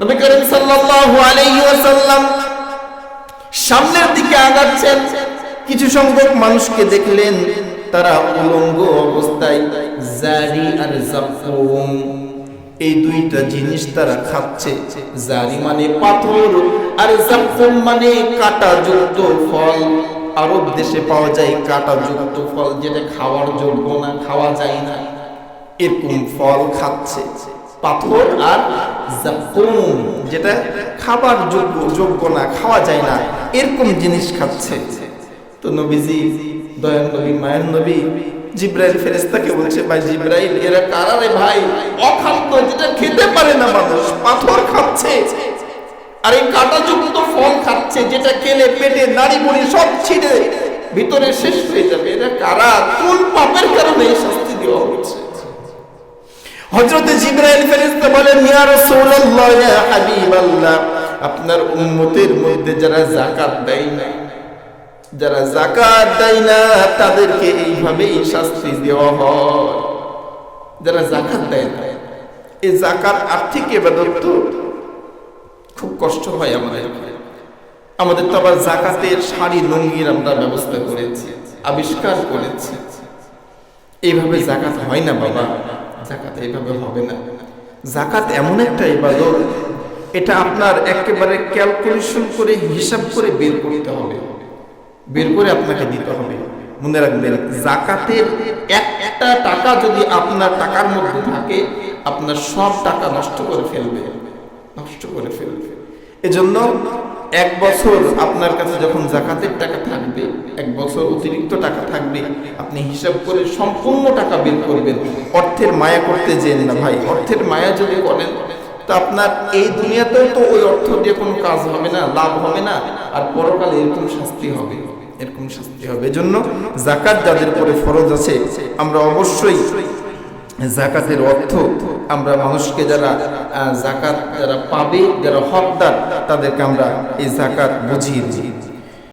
নবী করিম সাল্লাল্লাহু আলাইহি ওয়াসাল্লাম সামনের দিকে আগাচ্ছেন। কিছু সংখ্যক মানুষকে দেখলেন, তারা উলঙ্গ অবস্থায়, জারি আর এই দুইটা জিনিস তারা খাচ্ছে। জারি মানে পাথর আর জাকুম মানে কাঁটাযুক্ত ফল। আরব দেশে পাওয়া যায় কাঁটাযুক্ত ফল, যেটা খাওয়ার যোগ্য না, খাওয়া যায় না। এরকম ফল খাচ্ছে। পাথর আর যেটা খাবার যোগ্য যোগ্য না, খাওয়া যায় না, এরকম জিনিস খাচ্ছে। তো নবীজি, দয়াল নবী, মায়ের নবী, জিব্রাইল ফেরেস্তাকে বলছে, ভাই জিব্রাইল, এরা কারা রে ভাই? অখাদ্য যেটা খেতে পারে না মানুষ, পাথর খাচ্ছে। আর এই কাঁটাযুক্ত ফল খাচ্ছে, যেটা খেলে পেটে নাড়ি বুড়ি সব ছিঁড়ে, ভিতরে শেষ হয়ে যাবে। এরা কারা কোন পাপের কারণে এই শাস্তি দেওয়া হচ্ছে হযরত জিবরাইল ফেরেশতা বলেন, ইয়া রাসূলুল্লাহ, ইয়া হাবিবাল্লাহ, আপনার উম্মতের মধ্যে যারা যাকাত দেয় না যারা যাকাত দেয় না, তাদেরকে এইভাবেই শাস্তি দেওয়া হয়। যারা যাকাত দেয় না, এই যাকাত আর্থিক ইবাদত তো খুব কষ্ট হয় আমাদের। আমাদের তো আবার জাকাতের শাড়ি, লুঙ্গির আমরা ব্যবস্থা করেছি, আবিষ্কার করেছি। এইভাবে জাকাত হয় না বাবা। জাকাত, এইভাবে হবে না। জাকাত এমন একটা ইবাদত, এটা আপনার একেবারে ক্যালকুলেশন করে, হিসাব করে বের করতে হবে। বের করে আপনাকে দিতে হবে। মনে রাখবেন, জাকাতের একটা টাকা যদি আপনার টাকার মধ্যে থাকে, আপনার সব টাকা নষ্ট করে ফেলবে। নষ্ট করে ফেলবে। এজন্য এক বছর আপনার কাছে যখন জাকাতের টাকা থাকবে, এক বছর অতিরিক্ত টাকা থাকবে, আপনি হিসাব করে সম্পূর্ণ টাকা বের করবেন। অর্থের মায়া করতে যেন না ভাই, অর্থের মায়া যদি করেন, তো আপনার এই দুনিয়াতেও তো ওই অর্থ দিয়ে কোনো কাজ হবে না, লাভ হবে না, আর পরকালে এরকম শাস্তি হবে, এরকম শাস্তি হবে। এজন্য জাকাত যাদের উপরে ফরজ আছে, আমরা অবশ্যই জাকাতের অর্থ আমরা মানুষকে যারা জাকাত যারা পাবে, যারা হকদার, তাদেরকে আমরা এই জাকাত বুঝিয়ে দিই।